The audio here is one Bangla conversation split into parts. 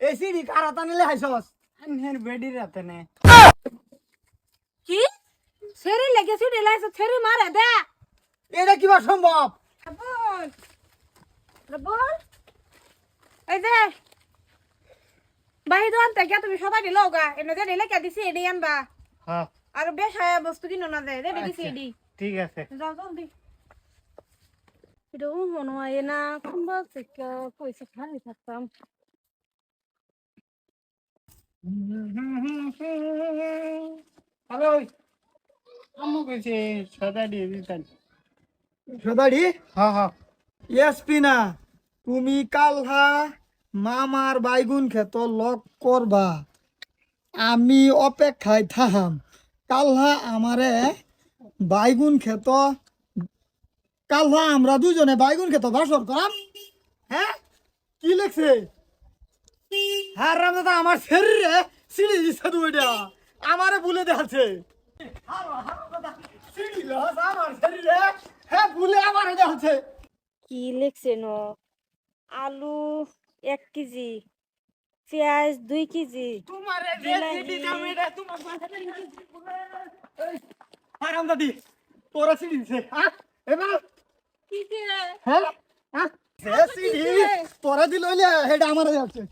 এই সিডি কারা টানিলে হাইছস? আনহের বেডি রাতে নে। কি? ছেড়ে লেগেছি ডিলাইছে ছেড়ে মারে দে। এটা কিবা সম্ভব? বল বল এই যে বাহি দোকান থেকে তুমি সবাই দিল গা এনে যে দিলে কে দিছি এডি আনবা। হ্যাঁ। আর বেশ বস্তু কিনো না দে রেডি দিছি এডি ঠিক আছে। যাও জলদি এটাও মনে হয় না কোনবা থেকে পয়সা খালি থাকতাম। হ্যালো আম্মু কইছে সদা দিয়ে দিতেন সদাড়ি? হ্যাঁ হ্যাঁ। এসপি না তুমি কালহা মামার বাইগুন খেত লক করবা। আমি অপেক্ষায় থাহাম। কালহা আমারে বাইগুন খেত কালহা আমরা দুজনে বাইগুন খেত বাসর করাম। হ্যাঁ? কি লেখছে? হ্যাঁ রাম দাদা আমার শরীরে সিঁড়ি দিচ্ছে দুইটা। আমারে ভুলে দেখাচ্ছে। সিঁড়ি লস আমার শরীরে হ্যাঁ ভুলে আমারে দেখাচ্ছে কি লিখছে ন? আলু এক কেজি পেঁয়াজ দুই কেজি তোমার বিলাহি। আরাম দাদি তোরা সিঁড়ি দিছে হ্যাঁ? এবার কি হ্যাঁ? হ্যাঁ? তোরা দিল হেটা আমারে যাচ্ছে।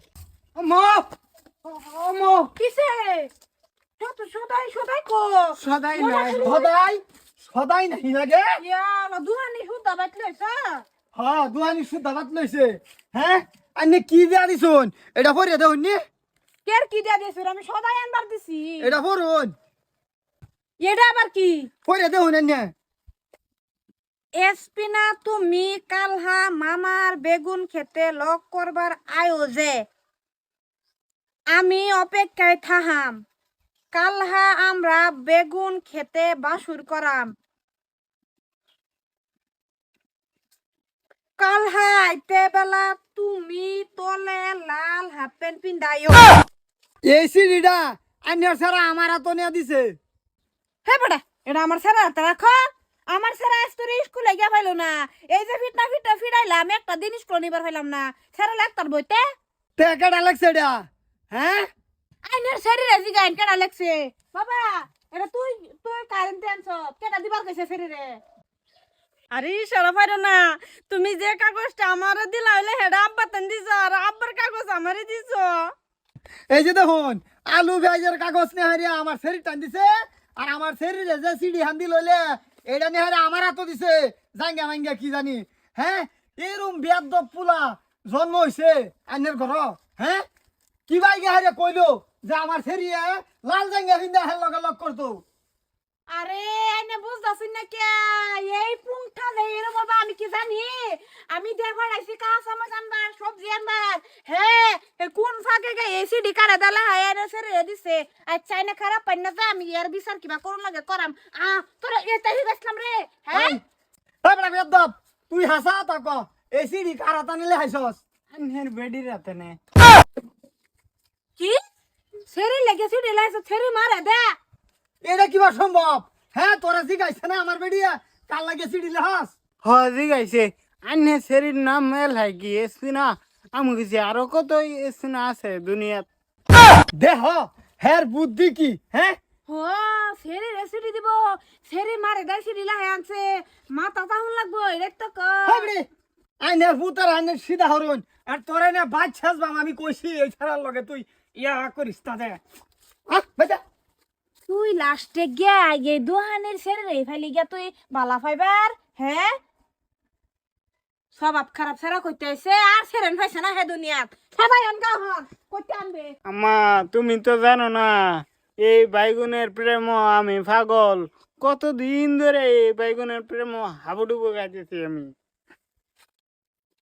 কিসে? সদাই সদাই কো। সদাই নাই। সদাই? সদাই নাই লাগে? ইয়ালা দুহানি সুদা বাইতলেছা হ্যাঁ দুয়ানি সুদ্ধা ভাত লইছে। হ্যাঁ? আইনে কি দিয়া দিছুন? এটা ফরিয়া দেউন নি। কের কি দিয়া দিছ আমি সদাই আনবার দিছি। এটা ফরুন এটা আবার কি? ফরিয়া দেউন এনে। এসপিনা তুমি কালহা মামার বেগুন খেতে লক করবার আয়োজে আমি অপেক্ষায় থাহাম। কালহা আমরা বেগুন খেতে বাসুর করাম। কালহা আইতে বেলা তুমি তলে লাল হাফ প্যান্ট পিন্দাইও এই সিঁড়িটা আইনের সারা আমার হাত নিয়ে দিছে। হে বেটা এটা আমার স্যার হাতে রাখো। আমার স্যার আজ তোর স্কুলে গিয়া পাইলো না। এই যে ফিটনা ফিটনা ফিরাইলাম একটা দিন স্কুল নিবার পাইলাম না। স্যার লাগতার বইতে? তে কেডা লাগছে এটা? হ্যাঁ? আইনের শরীরে জি গাইন কেডা লাগছে বাবা এটা তুই তুই কারেন্ট আনছ কেডা দিবার কইছে শরীরে আরে সারা পারো না। তুমি যে কাগজটা আমারে দিলা হইলে হেডা আব্বা তেন দিছ আর আব্বার কাগজ আমারে দিছ। এই যে দেখুন আলু পেঁয়াজের কাগজ নিয়ে হারিয়া আমার শরীর টান দিছে আর আমার শরীরে যে সিঁড়ি হান্দি লইলে এটা নিয়ে হারিয়া আমার হাতও দিছে। জাঙ্গা মাঙ্গা কি জানি হ্যাঁ? এরম বেদ পুলা জন্ম হইছে আইনের ঘর হ্যাঁ? কি হারিয়া কইলো যে আমার শরীরে লাল জাঙ্গা হিন্দা হেল লগে লগ করতো? আরে এনে বুঝতাছিস না কে? এই পুংটা দেই এর আমি কি জানি? আমি দেখবার আইছি কাঁচা মাছ আনবার সবজি আনবার। হে কোন ফাঁকে গে? এসি ডি কারে দালা হায় এনে সেরে দিছে। আচ্ছা এনে খারাপ পাই না আমি এর বিচার কিবা করুন লাগে করাম। আ তোরা হি গেছলাম রে। হ্যাঁ তারপরে বেদব তুই হাসা তাক এই সিঁড়ি কারা টানিলে হাইছস? আইনের বেডি রাতে নে। কি? সেরে লেগেছি ডিলাইছে ছেড়ে মারে দে। এটা কিবা সম্ভব? হ্যাঁ তোরা জিগাইছে না আমার বেডিয়া? কাল লাগে সিঁড়ি হাস হজি গাইছে আন্নে শরীর নাম মেল হয় কি এসপিনা আমি কিছু আরও কত এসপিনা আছে দুনিয়াত? দেহ হের বুদ্ধি কি হ্যাঁ ও সেরে রেসিডি দিব। সেরে মারে দেয় সিডি লাহে আনছে। মাথা তাহুন লাগবো এটা তো ক। হাবড়ি। আইনের পুতার আইনের সিধা হরুন। আর তোরে না বাদ ছাসবাম আমি কইছি এই ছাড়ার লগে তুই ইয়া করিস বেটা। তুই লাস্টে গিয়া আগে দোহানের ছেড়ে রে ফেলি গিয়া তুই বালা ফাইবার হ্যাঁ? স্বভাব খারাপ ছাড়া কইতে আইছে আর ছেড়েন পাইছে না হে দুনিয়াত। সবাই অনকা হন কইতে আনবে। আম্মা তুমি তো জানো না এই বাইগুনের প্রেম আমি পাগল। কতদিন ধরে এই বাইগুনের প্রেম হাবুডুবু গাইতেছি আমি।